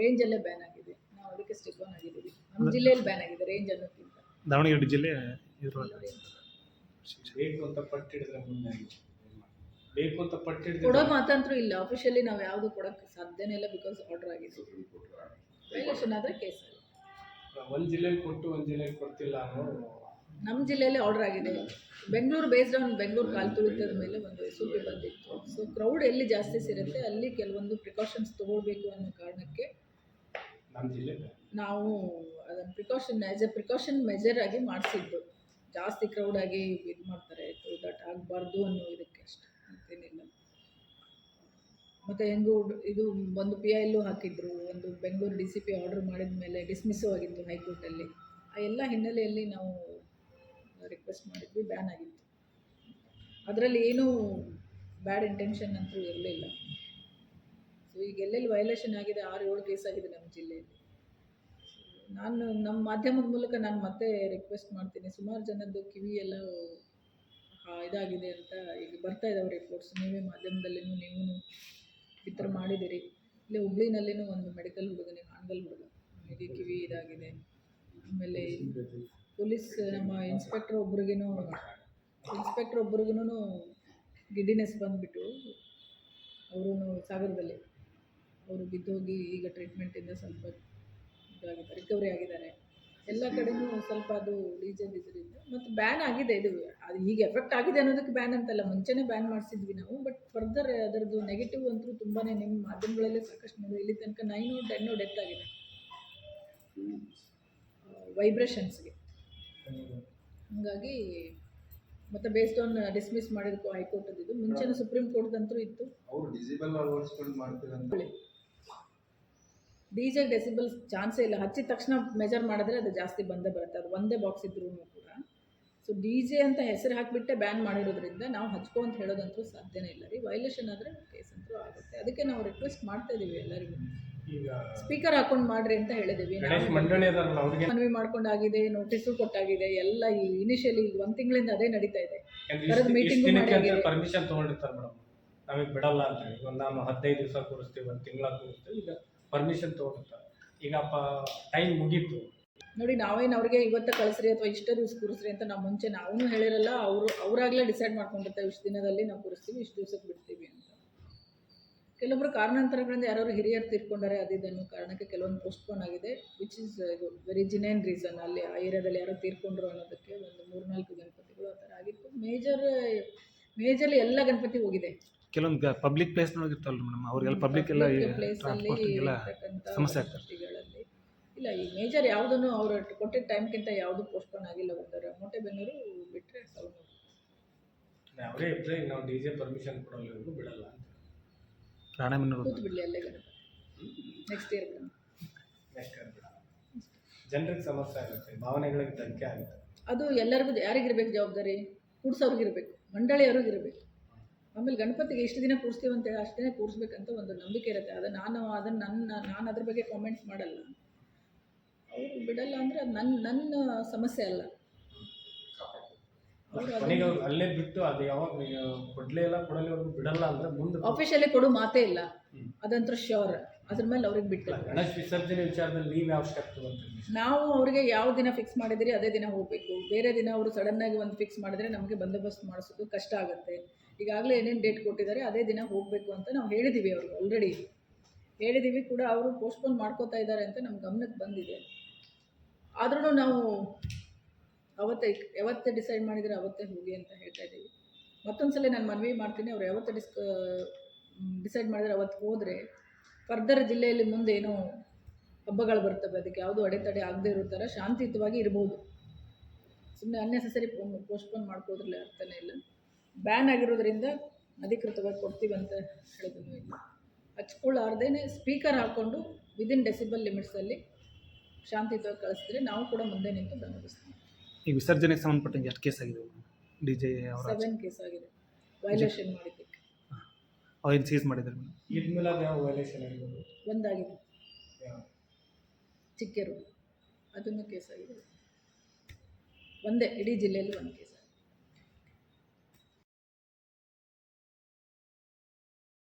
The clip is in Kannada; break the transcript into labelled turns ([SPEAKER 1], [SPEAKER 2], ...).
[SPEAKER 1] ರೇಂಜಲ್ಲೇ ಬ್ಯಾನ್ ಆಗಿದೆ. ನಾವು ಅದಕ್ಕೆ ಸ್ಟಿಕ್ ಆನ್ ಆಗಿದ್ದೀವಿ. ನಮ್ಮ ಜಿಲ್ಲೆಯಲ್ಲಿ ಬ್ಯಾನ್ ಆಗಿದೆ ರೇಂಜ್ ಅನ್ನೋಕ್ಕಿಂತ
[SPEAKER 2] ದಾವಣಗೆರೆ ಜಿಲ್ಲೆ
[SPEAKER 3] ಬೇಕು ಅಂತ ಪಟ್ಟಿಡಿದ್ರೆ ಮುಂದೆ ಬೇಕು ಅಂತ
[SPEAKER 1] ಕೊಡೋ ಮಾತಂತೂ ಇಲ್ಲ. ಅಫಿಷಿಯಲಿ ನಾವು ಯಾವುದು ಕೊಡೋಕ್ಕೆ ಸಾಧ್ಯನೇ ಇಲ್ಲ ಬಿಕಾಸ್ ಆರ್ಡರ್ ಆಗಿದೆ ವೈಲೇಷನ್ ಆದರೆ ಕೇಸ್
[SPEAKER 3] ಒಂದು ಜಿಲ್ಲೆಲಿ ಕೊಟ್ಟು ಒಂದು ಜಿಲ್ಲೆಯಲ್ಲಿ ಕೊಡ್ತಿಲ್ಲ ಅನ್ನೋ
[SPEAKER 1] ನಮ್ಮ ಜಿಲ್ಲೆಯಲ್ಲಿ ಆರ್ಡರ್ ಆಗಿದೆ. ಬೆಂಗಳೂರು ಬೇಸ್ಡ್ ಆನ್ ಬೆಂಗಳೂರು ಕಾಲ್ ತುಳಿತದ ಮೇಲೆ ಒಂದು ಎಸ್ ಪಿ ಬಂದಿತ್ತು. ಸೊ ಕ್ರೌಡ್ ಎಲ್ಲಿ ಜಾಸ್ತಿ ಸೇರುತ್ತೆ ಅಲ್ಲಿ ಕೆಲವೊಂದು ಪ್ರಿಕಾಷನ್ಸ್ ತೊಗೊಳ್ಬೇಕು ಅನ್ನೋ ಕಾರಣಕ್ಕೆ ನಾವು ಅದನ್ನು precaution as a precaution measure ಆಗಿ ಮಾಡಿಸಿದ್ದು. ಜಾಸ್ತಿ ಕ್ರೌಡ್ ಆಗಿ ಇದು ಮಾಡ್ತಾರೆ ದಟ್ ಆಗಬಾರ್ದು ಅನ್ನೋ ಇದಕ್ಕೆ ಅಷ್ಟೆ, ಮತ್ತೇನಿಲ್ಲ. ಮತ್ತು ಹೆಂಗೂ ಇದು ಒಂದು ಪಿ ಐ ಎಲ್ಲೂ ಹಾಕಿದ್ರು, ಒಂದು Bengaluru D C P order ಮಾಡಿದ ಮೇಲೆ ಡಿಸ್ಮಿಸ್ಸು ಆಗಿತ್ತು ಹೈಕೋರ್ಟಲ್ಲಿ. ಆ ಎಲ್ಲ ಹಿನ್ನೆಲೆಯಲ್ಲಿ ನಾವು ರಿಕ್ವೆಸ್ಟ್ ಮಾಡಿದ್ವಿ ಬ್ಯಾನ್ ಆಗಿತ್ತು. ಅದರಲ್ಲಿ ಏನೂ ಬ್ಯಾಡ್ ಇಂಟೆನ್ಷನ್ ಅಂತೂ ಇರಲಿಲ್ಲ. ಸೊ ಈಗ ಎಲ್ಲೆಲ್ಲಿ ವೈಲೇಷನ್ ಆಗಿದೆ, ಆರು ಏಳು ಕೇಸ್ ಆಗಿದೆ ನಮ್ಮ ಜಿಲ್ಲೆಯಲ್ಲಿ. ನಾನು ನಮ್ಮ ಮಾಧ್ಯಮದ ಮೂಲಕ ನಾನು ಮತ್ತೆ ರಿಕ್ವೆಸ್ಟ್ ಮಾಡ್ತೀನಿ. ಸುಮಾರು ಜನದ್ದು ಕಿವಿ ಎಲ್ಲ ಇದಾಗಿದೆ ಅಂತ ಈಗ ಬರ್ತಾ ಇದ್ದಾವೆ ರಿಪೋರ್ಟ್ಸ್ ನೀವೇ ಮಾಧ್ಯಮದಲ್ಲಿನೂ ನೀವು ಈ ಥರ ಮಾಡಿದ್ದೀರಿ. ಇಲ್ಲಿ ಹುಬ್ಳಿನಲ್ಲಿನೂ ಒಂದು ಮೆಡಿಕಲ್ ಹುಡುಗನಿಗೆ ಹಾನಗಲ್ ಹುಡುಗ. ಅವನಿಗೆ ಕಿವಿ ಇದಾಗಿದೆ. ಆಮೇಲೆ ಪೊಲೀಸ್, ನಮ್ಮ ಇನ್ಸ್ಪೆಕ್ಟರ್ ಒಬ್ರಿಗೇನು ಇನ್ಸ್ಪೆಕ್ಟರ್ ಒಬ್ರಿಗೂ ಗಿಡ್ಡಿನೆಸ್ ಬಂದುಬಿಟ್ಟು ಅವರು ಸಾಗರದಲ್ಲಿ ಅವರು ಬಿದ್ದೋಗಿ ಈಗ ಟ್ರೀಟ್ಮೆಂಟಿಂದ ಸ್ವಲ್ಪ ಇದಾಗಿದ್ದಾರೆ ರಿಕವರಿ ಆಗಿದ್ದಾರೆ. ಎಲ್ಲ ಕಡೆನೂ ಸ್ವಲ್ಪ ಅದು ಡೀಸೆಲ್ ಇದರಿಂದ ಮತ್ತು ಬ್ಯಾನ್ ಆಗಿದೆ ಇದು. ಅದು ಈಗ ಎಫೆಕ್ಟ್ ಆಗಿದೆ ಅನ್ನೋದಕ್ಕೆ ಬ್ಯಾನ್ ಅಂತಲ್ಲ ಮುಂಚೆನೇ ಬ್ಯಾನ್ ಮಾಡಿಸಿದ್ವಿ ನಾವು ಬಟ್ ಫರ್ದರ್ ಅದರದ್ದು ನೆಗೆಟಿವ್ ಅಂತೂ ತುಂಬಾ ನಿಮ್ಮ ಮಾಧ್ಯಮಗಳಲ್ಲೇ ಸಾಕಷ್ಟು ನೋಡಿ ಇಲ್ಲಿ ತನಕ ನೈನು ಟೆನ್ನು ಡೆತ್ ಆಗಿದೆ. ವೈಬ್ರೇಷನ್ಸ್ಗೆ ಹಾಗಾಗಿ ಮತ್ತೆ ಬೇಸ್ಡ್ ಆನ್ ಡಿಸ್ಮಿಸ್ ಮಾಡಿದಕ್ಕೂ ಹೈಕೋರ್ಟ್ ಇದು. ಮುಂಚೆನೂ ಸುಪ್ರೀಂ ಕೋರ್ಟ್ ಅಂತೂ ಇತ್ತು
[SPEAKER 4] ಅವ್ರು ಡಿಸಿಬಲ್ ಅಳವಡಿಸ್ಕೊಂಡು ಮಾಡ್ತೀರಂತ
[SPEAKER 1] ಡಿ ಜೆ ಡೆಸಿಬಲ್ ಚಾನ್ಸೇ ಇಲ್ಲ. ಹಚ್ಚಿದ ತಕ್ಷಣ ಮೆಜರ್ ಮಾಡಿದ್ರೆ ಅದು ಜಾಸ್ತಿ ಬಂದೇ ಬರುತ್ತೆ. ಅದು ಒಂದೇ ಬಾಕ್ಸ್ ಇದ್ರೂ ಕೂಡ. ಸೊ ಡಿ ಜೆ ಅಂತ ಹೆಸರು ಹಾಕಿಬಿಟ್ಟೆ ಬ್ಯಾನ್ ಮಾಡಿರೋದ್ರಿಂದ ನಾವು ಹಚ್ಕೊ ಅಂತ ಹೇಳೋದಂತೂ ಸಾಧ್ಯನೇ ಇಲ್ಲ ರೀ. ವೈಲೇಷನ್ ಆದರೆ ಕೇಸ್ ಅಂತೂ ಆಗುತ್ತೆ. ಅದಕ್ಕೆ ನಾವು ರಿಕ್ವೆಸ್ಟ್ ಮಾಡ್ತಾ ಇದ್ದೀವಿ ಎಲ್ಲರಿಗೂ.
[SPEAKER 3] ಈಗ
[SPEAKER 1] ಸ್ಪೀಕರ್ ಹಾಕೊಂಡು ಮಾಡ್ರಿ ಅಂತ
[SPEAKER 3] ಹೇಳಿದೀವಿ.
[SPEAKER 1] ಮನವಿ ಮಾಡ್ಕೊಂಡಾಗಿದೆ ನೋಟಿಸು ಕೊಟ್ಟಾಗಿದೆ ಎಲ್ಲ ಈ ಇನಿಷಿಯಲಿ ಈಗ ಒಂದು ತಿಂಗಳಿಂದ ಅದೇ ನಡೀತಾ ಇದೆ.
[SPEAKER 3] ಪರ್ಮಿಷನ್ ತಗೊಂಡಿರ್ತಾರೆ ಮೇಡಮ್. ನಮಗೆ ಬಿಡಲ್ಲ ಅಂತ ಹೇಳಿ. ಒಂದು ನಾನು ಹದಿನೈದು ದಿವಸ ಕೂರಿಸ್ತೀವಿ ಒಂದು ತಿಂಗಳ ಕೂರಿಸ್ತೀವಿ. ಈಗ ಪರ್ಮಿಷನ್ ತೊಗೊಂಡಿರ್ತಾರೆ ಈಗ ಟೈಮ್ ಮುಗೀತು.
[SPEAKER 1] ನೋಡಿ, ನಾವೇನು ಅವ್ರಿಗೆ ಇವತ್ತು ಕಳಿಸ್ರಿ ಅಥವಾ ಇಷ್ಟೇ ದಿವಸ ಕೂರಿಸ್ರಿ ಅಂತ ನಾವು ಮುಂಚೆ ನಾವೂ ಹೇಳಿರಲ್ಲ, ಅವರು, ಅವರಾಗಲೇ ಡಿಸೈಡ್ ಮಾಡ್ಕೊಂಡಿರ್ತಾರೆ, ಇಷ್ಟು ದಿನದಲ್ಲಿ ನಾವು ಕೂರಿಸ್ತೀವಿ, ಇಷ್ಟು ದಿವಸಕ್ಕೆ ಬಿಡ್ತೀವಿ ಅಂತ. ಕೆಲವೊಬ್ಬರು ಕಾರಣಾಂತರಗಳಿಂದ ಯಾರು ಹಿರಿಯರು ತೀರ್ಕೊಂಡಾರೆ ಅದು ಇದನ್ನು ಕಾರಣಕ್ಕೆ ಕೆಲವೊಂದು ಪೋಸ್ಟ್ಪೋನ್ ಆಗಿದೆ ವಿಚ್ ಇಸ್ ಇದು ವೆರಿ ಜಿನೈನ್ ರೀಸನ್ ಅಲ್ಲಿ ಆ ಏರಿಯಾದಲ್ಲಿ ಯಾರೋ ತೀರ್ಕೊಂಡ್ರು ಅನ್ನೋದಕ್ಕೆ ಒಂದು ಮೂರ್ನಾಲ್ಕು ಗಣಪತಿಗಳು ಆ ಥರ ಆಗಿತ್ತು. ಮೇಜರ್ ಮೇಜರ್ಲಿ ಎಲ್ಲ ಗಣಪತಿ ಹೋಗಿದೆ.
[SPEAKER 2] ಕೆಲವೊಂದು ಪಬ್ಲಿಕ್ ಪ್ಲೇಸ್ ಇರ್ತಾವಲ್ಲ ಮೇಡಮ್ ಅವ್ರಿಗೆಲ್ಲ ಪಬ್ಲಿಕ್ ಎಲ್ಲ ಟ್ರಾನ್ಸ್ಪೋರ್ಟಿಗೆಲ್ಲ ಸಮಸ್ಯೆ ಆಗ್ತದೆ.
[SPEAKER 1] ಇಲ್ಲ ಈ ಮೇಜರ್ ಯಾವುದನ್ನು ಅವರು ಕೊಟ್ಟಿದ್ದ ಟೈಮ್ಗಿಂತ ಯಾವುದು ಪೋಸ್ಟ್ಪೋನ್ ಆಗಿಲ್ಲ ಬಂದರೆ ಮೊಟ್ಟೆಬೆನ್ನೂರು ಬಿಟ್ಟರೆ ಸವಣೂರು
[SPEAKER 3] ಅವರೇ ಇದ್ರೆ ಈಗ ನಾವು ಡಿ ಜೆ ಪರ್ಮಿಷನ್ ಕೊಡೋಲ್ಲವರೆಗೂ ಬಿಡಲ್ಲ ಅಂತ.
[SPEAKER 2] ರಾಣೆಬೆನ್ನೂರು
[SPEAKER 1] ಕೂತು ಬಿಡಲಿ ಅಲ್ಲೇ ಗಣಪತಿ ನೆಕ್ಸ್ಟ್ ಇಯರ್
[SPEAKER 3] ನೆಕ್ಸ್ಟ್ ಬಿಡಲ್ಲ ಜನರಿಗೆ ಸಮಸ್ಯೆ ಆಗುತ್ತೆ ಭಾವನೆಗಳಿಗೆ ಧಕ್ಕೆ ಆಗುತ್ತೆ.
[SPEAKER 1] ಅದು ಎಲ್ಲರಿಗೂ ಯಾರಿಗಿರ್ಬೇಕು ಜವಾಬ್ದಾರಿ? ಕೂಡ್ಸೋರ್ಗಿರ್ಬೇಕು ಮಂಡಳಿಯವ್ರಿಗಿರ್ಬೇಕು. ಆಮೇಲೆ ಗಣಪತಿಗೆ ಎಷ್ಟು ದಿನ ಕೂರಿಸ್ತೀವಿ ಅಂತೇಳಿ ಅಷ್ಟು ದಿನ ಕೂರಿಸ್ಬೇಕಂತ ಒಂದು ನಂಬಿಕೆ ಇರುತ್ತೆ. ಅದು ನಾನು ಅದನ್ನು ನನ್ನ ನಾನು ಅದ್ರ ಬಗ್ಗೆ ಕಾಮೆಂಟ್ಸ್ ಮಾಡಲ್ಲ. ಅವರು ಬಿಡಲ್ಲ ಅಂದರೆ ಅದು ನನ್ನ ನನ್ನ ಸಮಸ್ಯೆ ಅಲ್ಲ.
[SPEAKER 3] ಕೊನೆಗೆ ಅವ್ರು ಅಲ್ಲೇ ಬಿಟ್ಟು ಅದು ಯಾವಾಗ ಕೊಡ್ಲೇ ಇಲ್ಲ ಕೊಡಲಿವರೆಗೂ ಬಿಡಲ್ಲ ಅಂದ್ರೆ ಮುಂದೆ
[SPEAKER 1] ಆಫೀಷಿಯಲಿ ಕೊಡು ಮಾತೇ ಇಲ್ಲ.
[SPEAKER 3] ಅದಂತರ
[SPEAKER 1] ಅದಂತೂ ಶ್ಯೂರ್ ಅದ್ರ ಮೇಲೆ ಅವ್ರಿಗೆ ಬಿಟ್ಟಿಲ್ಲ.
[SPEAKER 3] ಗಣೇಶ್ ವಿಸರ್ಜನೆ ವಿಚಾರದಲ್ಲಿ ನೀವು ಯಾವ ಸ್ಟೆಪ್
[SPEAKER 1] ನಾವು ಅವರಿಗೆ ಯಾವ ದಿನ ಫಿಕ್ಸ್ ಮಾಡಿದಿರಿ ಅದೇ ದಿನ ಹೋಗಬೇಕು. ಬೇರೆ ದಿನ ಅವರು ಸಡನ್ನಾಗಿ ಒಂದು ಫಿಕ್ಸ್ ಮಾಡಿದ್ರೆ ನಮಗೆ ಬಂದೋಬಸ್ತ್ ಮಾಡಿಸೋದು ಕಷ್ಟ ಆಗುತ್ತೆ. ಈಗಾಗಲೇ ಏನೇನು ಡೇಟ್ ಕೊಟ್ಟಿದ್ದಾರೆ, ಅದೇ ದಿನ ಹೋಗಬೇಕು ಅಂತ ನಾವು ಹೇಳಿದ್ದೀವಿ ಅವ್ರಿಗೆ ಆಲ್ರೆಡಿ ಹೇಳಿದ್ದೀವಿ ಕೂಡ ಅವರು ಪೋಸ್ಟ್ಪೋನ್ ಮಾಡ್ಕೋತಾ ಇದ್ದಾರೆ ಅಂತ ನಮ್ಮ ಗಮನಕ್ಕೆ ಬಂದಿದೆ. ಆದ್ರೂ ನಾವು ಅವತ್ತೇ, ಯಾವತ್ತೇ ಡಿಸೈಡ್ ಮಾಡಿದರೆ ಅವತ್ತೇ ಹೋಗಿ ಅಂತ ಹೇಳ್ತಾ ಇದ್ದೀವಿ. ಮತ್ತೊಂದು ಸಲ ನಾನು ಮನವಿ ಮಾಡ್ತೀನಿ, ಅವ್ರು ಯಾವತ್ತೇ ಡಿಸ್ಕ ಡಿಸೈಡ್ ಮಾಡಿದರೆ ಅವತ್ತು ಹೋದರೆ ಫರ್ದರ್ ಜಿಲ್ಲೆಯಲ್ಲಿ ಮುಂದೆ ಏನೋ ಹಬ್ಬಗಳು ಬರ್ತವೆ, ಅದಕ್ಕೆ ಯಾವುದೂ ಅಡೆತಡೆ ಆಗದೆ ಇರೋ ಥರ ಶಾಂತಿಯುತವಾಗಿ ಇರ್ಬೋದು. ಸುಮ್ಮನೆ ಅನ್ನೆಸೆಸರಿ ಪೋಸ್ಟ್ಪೋನ್ ಮಾಡ್ಕೋದ್ರಲ್ಲಿ ಅರ್ಥನೇ ಇಲ್ಲ. ಬ್ಯಾನ್ ಆಗಿರೋದ್ರಿಂದ ಅಧಿಕೃತವಾಗಿ ಕೊಡ್ತೀವಿ ಅಂತ ಇಲ್ಲ ಹಚ್ಕೊಳ್ಳಾರ್ದೇ ಸ್ಪೀಕರ್ ಹಾಕ್ಕೊಂಡು ವಿದಿನ್ ಡೆಸಿಬಲ್ ಲಿಮಿಟ್ಸಲ್ಲಿ ಶಾಂತಿಯುತವಾಗಿ ಕಳಿಸಿದ್ರೆ ನಾವು ಕೂಡ ಮುಂದೆ ನಿಂತು ಬೆಂಬಲಿಸ್ತೀವಿ
[SPEAKER 2] ಈ ವಿಸರ್ಜನೆಗೆ ಸಂಬಂಧಪಟ್ಟಂಗೆ ಎಷ್ಟು ಕೇಸ್ ಆಗಿದೆ ಡಿ ಜೆ ಅವರ
[SPEAKER 1] ಸೆವೆನ್ ಕೇಸ್ ಆಗಿದೆ. ವೈಲೇಷನ್ ಮಾಡಿದ್ದಕ್ಕೆ.
[SPEAKER 2] ಅವ್ರು ಸೀಸ್
[SPEAKER 3] ಮಾಡಿದ್ರು ವೈಲೇಷನ್ ಆಗಿರ್ಬೋದು
[SPEAKER 1] ಒಂದಾಗಿದೆ? ಚಿಕ್ಕೇರು. ಅದನ್ನು ಕೇಸ್ ಆಗಿದೆ. ಒಂದೇ ಇಡೀ ಜಿಲ್ಲೆಯಲ್ಲಿ ಒಂದು ಕೇಸ್